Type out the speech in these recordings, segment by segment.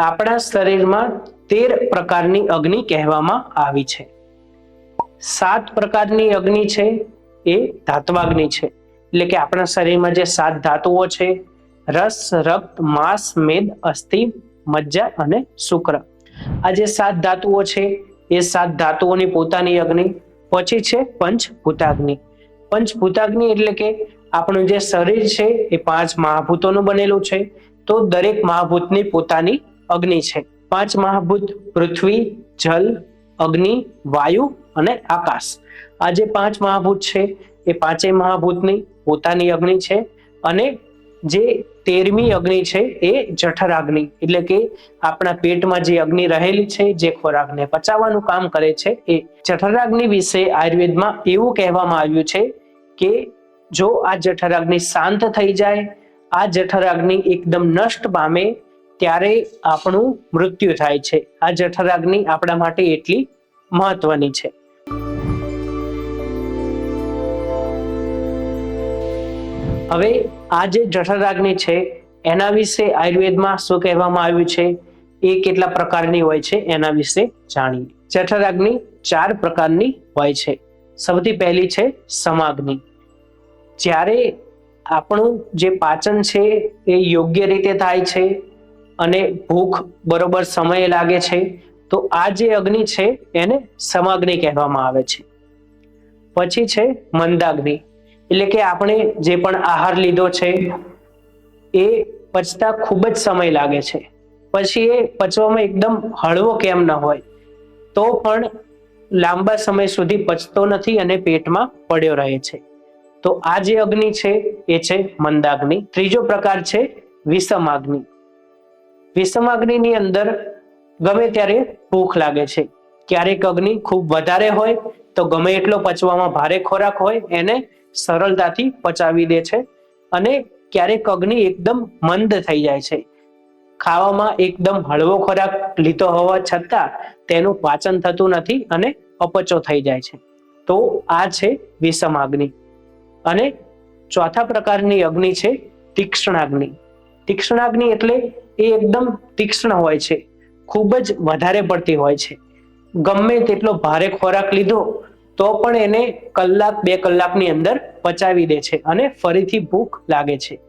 આપણા શરીરમાં તેર પ્રકારની અગ્નિ કહેવામાં આવી છે. સાત પ્રકારની અગ્નિ છે એ ધાત્વાગ્નિ છે. એટલે કે આપણા શરીરમાં જે સાત ધાતુઓ છે, રસ, રક્ત, માંસ, મેદ, અસ્થિ, મજ્જા અને શુક્ર. આ જે સાત ધાતુઓ છે, એ સાત ધાતુઓની પોતાની અગ્નિ, પછી છે પંચભૂતાગ્નિ. પંચભૂતાગ્નિ એટલે કે આપણું જે શરીર છે, એ પાંચ મહાભૂતોનું બનેલું છે. તો દરેક મહાભૂતની પોતાની અગ્નિ છે. પાંચ મહાભૂત પૃથ્વી, જલ, અગ્નિ, વાયુ અને આકાશ. આ જે પાંચ મહાભૂત છે, એ પાંચેય મહાભૂતની પોતાની અગ્નિ છે અને જે તેરમી અગ્નિ છે, એ જઠરાગ્નિ એટલે કે આપણા પેટમાં જે અગ્નિ રહેલી છે, જે ખોરાકને પચાવવાનું કામ કરે છે, એ જઠરાગ્નિ વિશે આયુર્વેદમાં એવું કહેવામાં આવ્યું છે કે જો આ જઠરાગ્નિ શાંત થઈ જાય, આ જઠરાગ્નિ એકદમ નષ્ટ પામે ત્યારે આપણું મૃત્યુ થાય છે. આ જઠરાગ્નિ આપણા માટે એટલી મહત્વની છે. હવે આ જે જઠરાગ્નિ છે, એના વિશે આયુર્વેદમાં શું કહેવામાં આવ્યું છે, એ કેટલા પ્રકારની હોય છે, એના વિશે જાણીએ. જઠરાગ્નિ ચાર પ્રકારની હોય છે. સૌથી પહેલી છે સમાગ્નિ. જ્યારે આપણું જે પાચન છે, એ યોગ્ય રીતે થાય છે અને ભૂખ બરોબર સમયે લાગે છે, તો આ જે અગ્નિ છે એને સમાગ્નિ કહેવામાં આવે છે. પછી છે મંદાગ્નિ. એટલે કે આપણે જે પણ આહાર લીધો છે, એ પચતા ખૂબ જ સમય લાગે છે. પછી એ પચવામાં એકદમ હળવો કેમ ન હોય, તો પણ લાંબા સમય સુધી પચતો નથી અને પેટમાં પડ્યો રહે છે. તો આ જે અગ્નિ છે, એ છે મંદાગ્નિ. ત્રીજો પ્રકાર છે વિષમાગ્નિ. વિષમાગ્નિની અંદર ગમે ત્યારે ભૂખ લાગે છે. ક્યારેક અગ્નિ ખૂબ વધારે હોય તો ગમે એટલો પચવામાં ભારે ખોરાક હોય એને સરળતાથી પચાવી દે છે અને ક્યારેક અગ્નિ એકદમ મંદ થઈ જાય છે. ખાવામાં એકદમ હળવો ખોરાક લીધો હોવા છતાં તેનું પાચન થતું નથી અને અપચો થઈ જાય છે. તો આ છે વિષમાગ્નિ. અને ચોથા પ્રકારની અગ્નિ છે તીક્ષ્ણાગ્નિ તીક્ષ્ણાગ્નિ એટલે એ એકદમ તીક્ષ્ણ હોય છે. ખૂબ જ વધારે પડતી હોય છે. ગમે તેટલો ભારે ખોરાક લીધો, તો પણ એને કલાક, બે કલાકની અંદર પચાવી દે છે અને ફરીથી ભૂખ લાગે છે.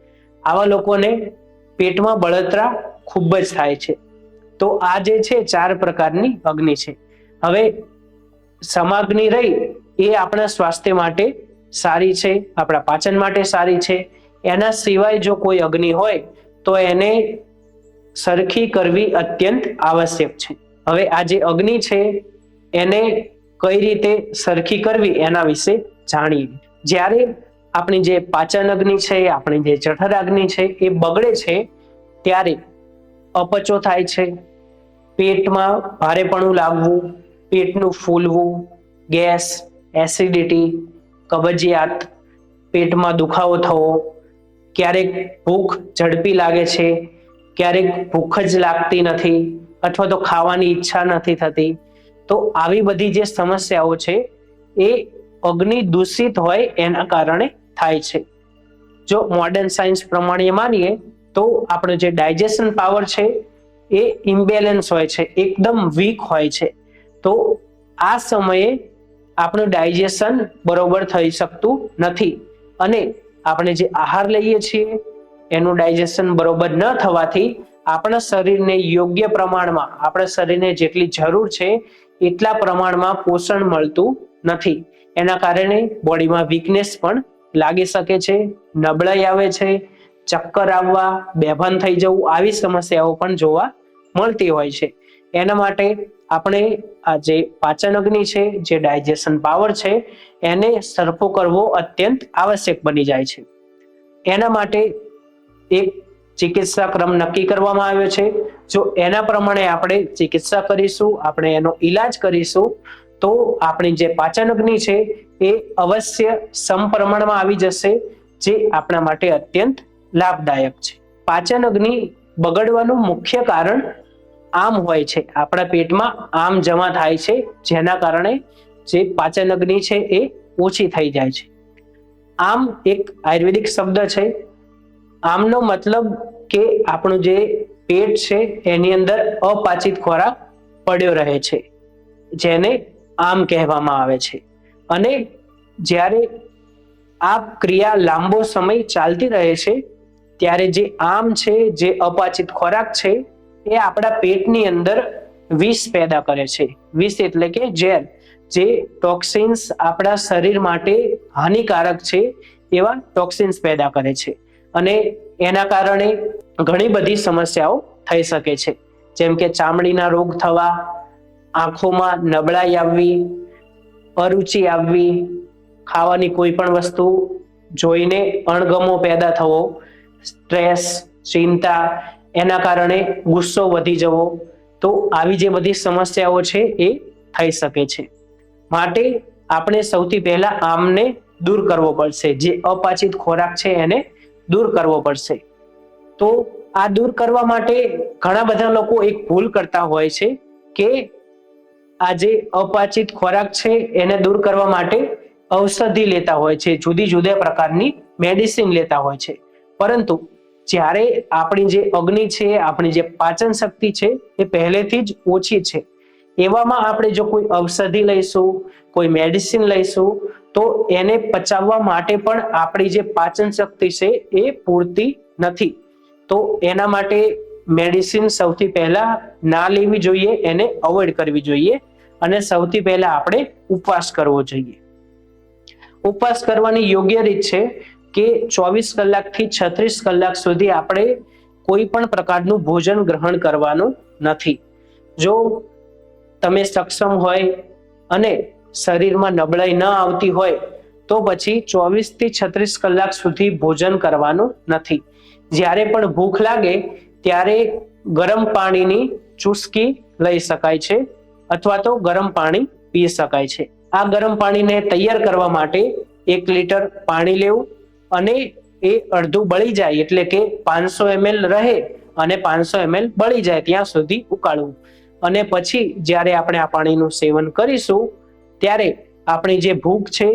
આવા લોકોને પેટમાં બળતરા ખૂબ જ થાય છે. તો આ જે છે, ચાર પ્રકારની અગ્નિ છે. હવે સમાગ્નિ રહી, એ આપણા સ્વાસ્થ્ય માટે સારી છે, આપણા પાચન માટે સારી છે. એના સિવાય જો કોઈ અગ્નિ હોય તો એને સરખી કરવી અત્યંત આવશ્યક છે. હવે આ જે અગ્નિ છે, એને કઈ રીતે સરખી કરવી એના વિશે જાણીએ. જ્યારે આપણી જે પાચન અગ્નિ છે, આપણી જે જઠર અગ્નિ છે, એ બગડે છે, ત્યારે અપચો થાય છે. પેટમાં ભારેપણું લાવવું પેટનું ફૂલવું, ગેસ, એસિડિટી, કબજિયાત, પેટમાં દુખાવો થવો ક્યારેક ભૂખ ઝડપી લાગે છે, ક્યારેક ભૂખ જ લાગતી નથી અથવા તો ખાવાની ઈચ્છા નથી થતી, તો આવી બધી જે સમસ્યાઓ છે એ અગ્નિ દૂષિત હોય એના કારણે થાય છે. જો મોડર્ન સાયન્સ પ્રમાણે માનીએ, તો આપણો જે ડાયજેશન પાવર છે એ ઇમ્બેલેન્સ હોય છે, એકદમ વીક હોય છે. તો આ સમયે આપણું ડાયજેશન બરોબર થઈ શકતું નથી અને આપણે જે આહાર લઈએ છીએ, એનું ડાયજેશન બરોબર ન થવાથી આપણા શરીરને યોગ્ય પ્રમાણમાં, આપણા શરીરને જેટલી જરૂર છે, એટલા પ્રમાણમાં પોષણ મળતું નથી. એના કારણે બોડીમાં વીકનેસ પણ લાગી શકે છે, નબળાઈ આવે છે, ચક્કર આવવા, બેભાન થઈ જવું, આવી સમસ્યાઓ પણ જોવા મળતી હોય છે. એના માટે આપણે આ જે પાચન અગ્નિ છે, જે ડાયજેશન પાવર છે, એને સરખો કરવો અત્યંત આવશ્યક બની જાય છે. એના માટે એક ચિકિત્સા ક્રમ નક્કી કરવામાં આવ્યો છે. જો એના પ્રમાણે આપણે ચિકિત્સા કરીશું, આપણે એનો ઈલાજ કરીશું, તો આપણી જે પાચન અગ્નિ છે, એ અવશ્ય સમપ્રમાણમાં આવી જશે, જે આપણા માટે અત્યંત લાભદાયક છે. પાચન અગ્નિ બગડવાનું મુખ્ય કારણ આમ હોય છે. આપણા પેટમાં આમ જમા થાય છે, જેના કારણે જે પાચન અગ્નિ છે એ ઓછી થઈ જાય છે. આમ એક આયુર્વેદિક શબ્દ છે. આમનો મતલબ કે આપણું જે પેટ છે એની અંદર અપાચિત ખોરાક પડ્યો રહે છે, જેને આમ કહેવામાં આવે છે. અને જ્યારે આ ક્રિયા લાંબો સમય ચાલતી રહે છે, ત્યારે જે આમ છે, જે અપાચિત ખોરાક છે એ આપણા પેટની અંદર વિષ પેદા કરે છે. વિષ એટલે કે ઝેર, જે ટોક્સિન્સ આપણા શરીર માટે હાનિકારક છે એવા ટોક્સિન્સ પેદા કરે છે. અને એના કારણે ઘણી બધી સમસ્યાઓ થઈ શકે છે. જેમ કે ચામડીના રોગ થવા, આંખોમાં નબળાઈ આવવી, અરુચિ આવવી, ખાવાની કોઈ પણ વસ્તુ જોઈને અણગમો પેદા થવો, સ્ટ્રેસ, ચિંતા એના કારણે ગુસ્સો વધી જવો. તો આવી જે બધી સમસ્યાઓ છે એ થઈ શકે છે. માટે આપણે સૌથી પહેલા આમને દૂર કરવો પડશે. જે અપાચિત ખોરાક છે એને દૂર કરવો પડશે. તો આ દૂર કરવા માટે ઘણા બધા લોકો એક ભૂલ કરતા હોય છે કે આ જે અપાચિત ખોરાક છે એને દૂર કરવા માટે ઔષધિ લેતા હોય છે. જુદી જુદા પ્રકારની મેડિસિન લેતા હોય છે. પરંતુ જ્યારે આપણી જે અગ્નિ છે, આપણી જે પાચન શક્તિ છે, એ પહેલેથી જ ઓછી છે. એવામાં આપણે જો કોઈ ઔષધિ લઈશું, કોઈ મેડિસિન લઈશું, તો એને પચાવવા માટે પણ આપણી જે પાચન શક્તિ છે, એ પૂરતી નથી. તો એના માટે મેડિસિન સૌથી પહેલા ના લેવી જોઈએ, એને અવોઇડ કરવી જોઈએ અને સૌથી પહેલા આપણે ઉપવાસ કરવો જોઈએ. ઉપવાસ કરવાની યોગ્ય રીત છે કે ચોવીસ કલાકથી છત્રીસ કલાક સુધી આપણે કોઈ પણ પ્રકારનું ભોજન ગ્રહણ કરવાનું નથી. જો તમે સક્ષમ હોય અને શરીરમાં નબળાઈ ન આવતી હોય, તો પછી ચોવીસથી છત્રીસ કલાક સુધી ભોજન કરવાનું નથી. જ્યારે પણ ભૂખ લાગે, ત્યારે ગરમ પાણીની ચુસ્કી લઈ શકાય છે અથવા તો ગરમ પાણી પી શકાય છે. આ ગરમ પાણીને તૈયાર કરવા માટે એક લીટર પાણી લેવું અને એ અડધું બળી જાય એટલે કે પાંચસો એમએલ રહે અને પાંચસો એમએલ બળી જાય ત્યાં સુધી ઉકાળવું. અને પછી જ્યારે આપણે આ પાણીનું સેવન કરીશું, ત્યારે આપણી જે ભૂખ છે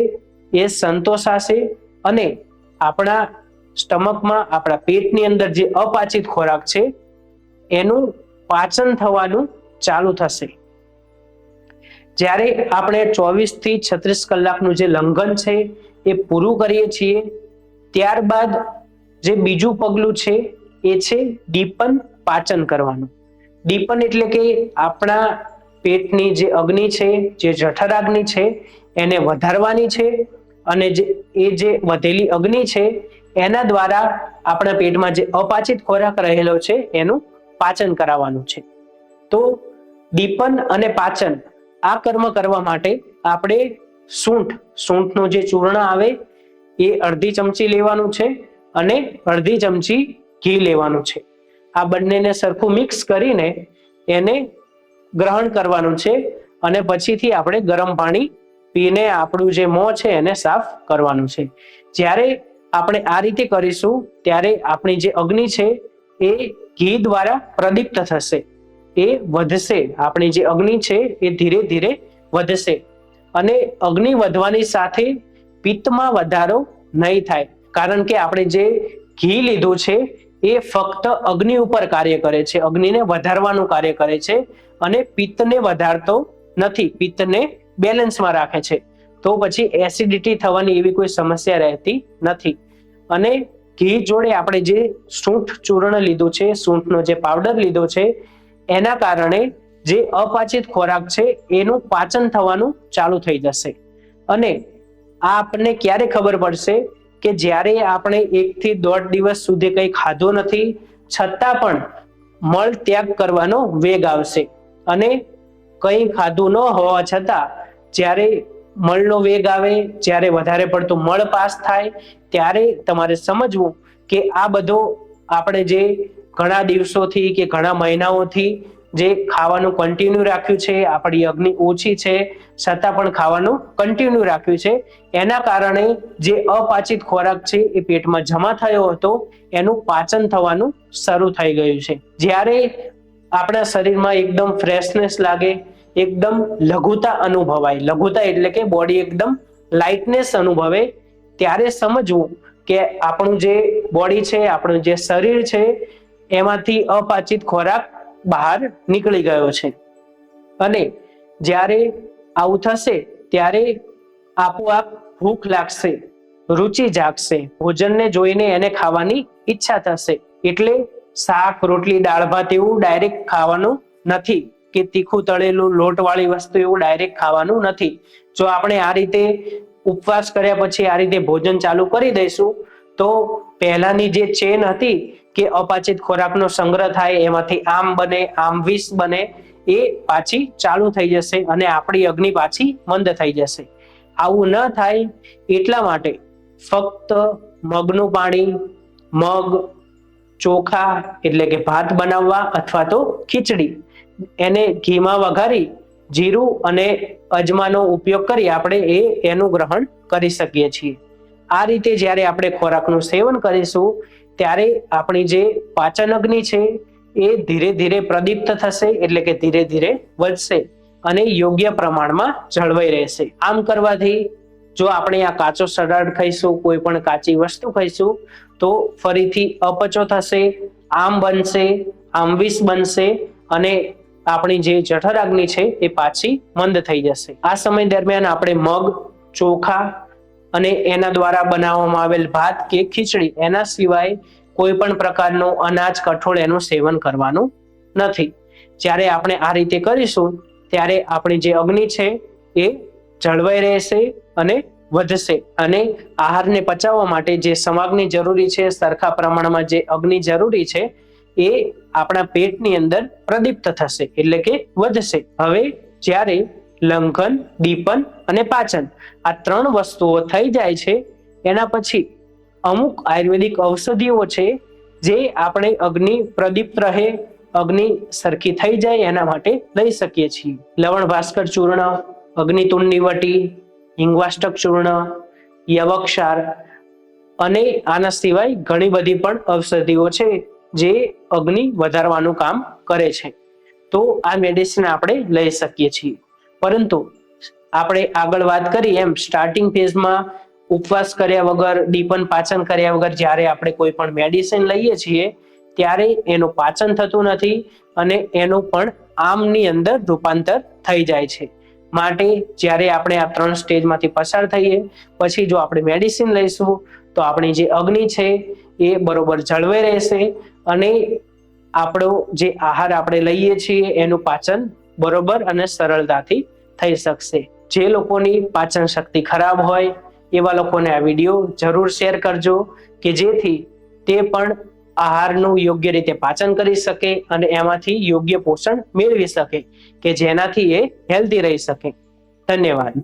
એ સંતોષાશે અને આપણા સ્ટમકમાં આપણા પેટની અંદર જે અપાચિત ખોરાક છે, એનું પાચન થવાનું ચાલુ થશે. જ્યારે આપણે ચોવીસથી છત્રીસ કલાકનું જે લંઘન છે એ પૂરું કરીએ છીએ ત્યારબાદ જે બીજું પગલું છે, એ છે દીપન પાચન કરવાનું. દીપન એટલે કે આપણા પેટની જે અગ્નિ છે, જે જઠરાગ્નિ છે, એને વધારવાની છે અને જે, એ જે વધેલી અગ્નિ છે, એના દ્વારા આપણા પેટમાં જે અપાચિત ખોરાક રહેલો છે, એનું પાચન કરાવવાનું છે. તો દીપન અને પાચન આ કર્મ કરવા માટે આપણે સૂંઠ, સૂંઠનું જે ચૂર્ણ આવે એ અડધી ચમચી લેવાનું છે અને અડધી ચમચી ઘી લેવાનું છે. આ બંનેને સરખું મિક્સ કરીને એને ગ્રહણ કરવાનું છે અને પછીથી આપણે ગરમ પાણી પીને આપણું જે મોં છે એને સાફ કરવાનું છે. જ્યારે આપણે આ રીતે કરીશું, ત્યારે આપણી જે અગ્નિ છે એ ઘી દ્વારા પ્રદીપ્ત થશે. એ વધશે. આપણી જે અગ્નિ છે એ ધીરે ધીરે વધશે. અને અગ્નિ વધવાની સાથે પિત્તમાં વધારો નહીં થાય. કારણ કે આપણે જે ઘી લીધું છે, એ ફક્ત અગ્નિ ઉપર કાર્ય કરે છે. અગ્નિને વધારવાનું કાર્ય કરે છે અને પિત્તને વધારતો નથી. પિત્તને બેલેન્સમાં રાખે છે. તો પછી એસિડિટી થવાની એવી કોઈ સમસ્યા રહેતી નથી. અને ઘી જોડે આપણે જે સૂંઠ ચૂર્ણ લીધું છે, સૂંઠનો જે પાવડર લીધો છે, એના કારણે જે અપાચિત ખોરાક છે, એનું પાચન થવાનું ચાલુ થઈ જશે. અને આ આપણને ક્યારે ખબર પડશે કે જ્યારે આપણે એક થી દોઢ દિવસ સુધી કંઈ ખાધું નથી, છતાં પણ મળ ત્યાગ કરવાનો વેગ આવશે. અને કંઈ ખાધું ન હોવા છતાં, જ્યારે મળનો વેગ આવે, જ્યારે વધારે પડતું મળ પાસ થાય, ત્યારે તમારે સમજવું કે આ બધો આપણે જે ઘણા દિવસોથી કે ઘણા મહિનાઓથી જે ખાવાનું કન્ટિન્યુ રાખ્યું છે, આપણી અગ્નિ ઓછી છે, છતાં પણ ખાવાનું કન્ટિન્યુ રાખ્યું છે. એના કારણે જે અપાચિત ખોરાક છે, એ પેટમાં જમા થયો હતો, એનું પાચન થવાનું શરૂ થઈ ગયું છે. જ્યારે આપણા શરીરમાં એકદમ ફ્રેશનેસ લાગે, એકદમ લઘુતા અનુભવાય, લઘુતા એટલે કે બોડી એકદમ લાઇટનેસ અનુભવે, ત્યારે સમજવું કે આપણું જે બોડી છે, આપણું જે શરીર છે, એમાંથી અપાચિત ખોરાક બહાર નીકળી ગયો છે. અને જ્યારે આવું થશે, ત્યારે આપોઆપ ભૂખ લાગશે, રુચિ જાગશે, ભોજનને જોઈને એને ખાવાની ઈચ્છા થશે. એટલે શાક, રોટલી, દાળ, ભાત એવું ડાયરેક્ટ ખાવાનું નથી કે તીખું, તળેલું, લોટવાળી વસ્તુ એવું ડાયરેક્ટ ખાવાનું નથી. જો આપણે આ રીતે ઉપવાસ કર્યા પછી આ રીતે ભોજન ચાલુ કરી દઈશું, તો પહેલાની જે ચેન હતી કે અપાચિત ખોરાકનો સંગ્રહ થાય, એમાંથી આમ બને, આમ વિષ બને, એ પાછી ચાલુ થઈ જશે અને આપણી અગ્નિ પાછી મંદ થઈ જશે. આવું ન થાય એટલા માટે ફક્ત મગનું પાણી, મગ, ચોખા એટલે કે ભાત બનાવવા અથવા તો ખીચડી, એને ઘીમાં વઘારી, જીરું અને અજમાનો ઉપયોગ કરી આપણે એ એનું ગ્રહણ કરી શકીએ છીએ. આ રીતે જ્યારે આપણે ખોરાકનું સેવન કરીશું ત્યારે આપણી જે પાચન અગ્નિ છે, એ ધીરે ધીરે પ્રદીપ્ત થશે, એટલે કે ધીરે ધીરે વધશે અને યોગ્ય પ્રમાણમાં જળવાઈ રહેશે. આમ કરવાથી જો આપણે આ કાચો સલાડ ખાઈશું, કોઈ પણ કાચી વસ્તુ ખાઈશું, તો ફરીથી અપચો થશે, આમ બનશે આમવિષ બનશે અને આપણી જે જઠરાગ્નિ છે, એ પાછી મંદ થઈ જશે. આ સમય દરમિયાન આપણે મગ, ચોખા અને એના દ્વારા બનાવવામાં આવેલ ભાત કે ખીચડી, એના સિવાય કોઈ પણ પ્રકારનું અનાજ, કઠોળ એનું સેવન કરવાનું નથી. જ્યારે આપણે આ રીતે કરીશું, ત્યારે આપણી જે અગ્નિ છે, એ જળવાઈ રહેશે અને વધશે. અને આહારને પચાવવા માટે જે સમાગની જરૂરી છે, સરખા પ્રમાણમાં જે અગ્નિ જરૂરી છે, એ આપણા પેટની અંદર પ્રદીપ્ત થશે, એટલે કે વધશે. હવે જ્યારે લંઘન, દીપન અને પાચન. આ ત્રણ વસ્તુઓ થઈ જાય છે. એના પછી અમુક આયુર્વેદિક ઔષધિઓ છે જે આપણે અગ્નિ પ્રદીપ્ત રહે, અગ્નિ સરખી થઈ જાય એના માટે લઈ શકીએ છીએ. લવણ ભાસ્કર ચૂર્ણ અગ્નિતુંડની વટી, હિંગવાષ્ટક ચૂર્ણ, યવક્ષાર અને આના સિવાય ઘણી બધી પણ ઔષધિઓ છે જે અગ્નિ વધારવાનું કામ કરે છે. તો આ મેડિસિન આપણે લઈ શકીએ છીએ. પરંતુ આપણે આગળ વાત કરી એમ સ્ટાર્ટિંગ ફેઝમાં ઉપવાસ કર્યા વગર, દીપન પાચન કર્યા વગર જ્યારે આપણે કોઈ પણ મેડિસિન લઈએ છીએ, ત્યારે એનું પાચન થતું નથી અને એનું પણ આમની અંદર રૂપાંતર થઈ જાય છે. માટે જ્યારે આપણે આ ત્રણ સ્ટેજમાંથી પસાર થઈએ, પછી જો આપણે મેડિસિન લઈશું, તો આપણી જે અગ્નિ છે એ બરોબર જળવાઈ રહેશે અને આપણો જે આહાર આપણે લઈએ છીએ, એનું પાચન બરોબર અને સરળતાથી થઈ શકશે. જે લોકોની પાચન શક્તિ ખરાબ હોય, એવા લોકોને આ વીડિયો જરૂર શેર કરજો કે જેથી તે પણ આહારનું યોગ્ય રીતે પાચન કરી શકે અને એમાંથી યોગ્ય પોષણ મેળવી શકે કે જેનાથી એ હેલ્ધી રહી શકે. ધન્યવાદ.